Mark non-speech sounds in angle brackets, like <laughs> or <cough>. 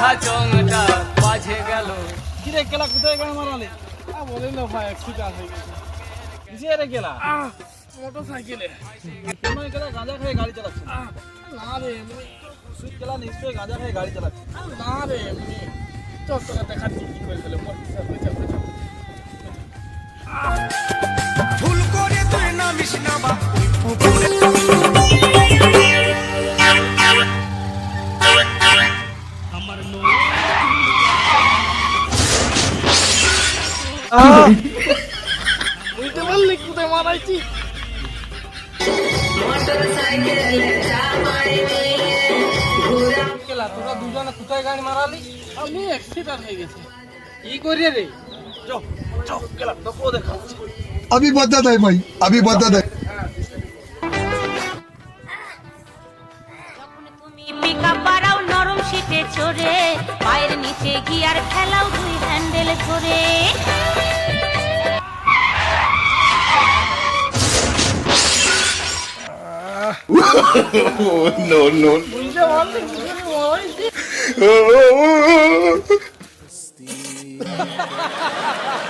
ঝাচংটা বাজে গেল। কিরে কোথায় গাড়ি মারালে? আ বলেন না ভাই অ্যাক্সিডেন্ট হয়ে গেছে। কিসে রে কেলা? মোটর সাইকেলে কেলা গাঁজা খেয়ে গাড়ি চালাচ্ছিস না রে এমনি সুইট কেলা নিশ্চয়ই গাঁজা খেয়ে গাড়ি চালাচ্ছিস না রে এমনি। চল তোকে দেখাচ্ছি কি করে বুঝতে পারলি কোথায় মারাইছি তোরা দুজনে কোথায় গাড়ি মারালি আমি অ্যাক্সিডেন্ট হয়ে গেছে কি করি রে আমি বদলা দেয় ভাই, আমি বদলা দেয়। তুমি নরম শীতে চড়ে গিয়ার খেলাও দুই হ্যান্ডেল ধরে। <laughs> কি করে মারাইছি <laughs>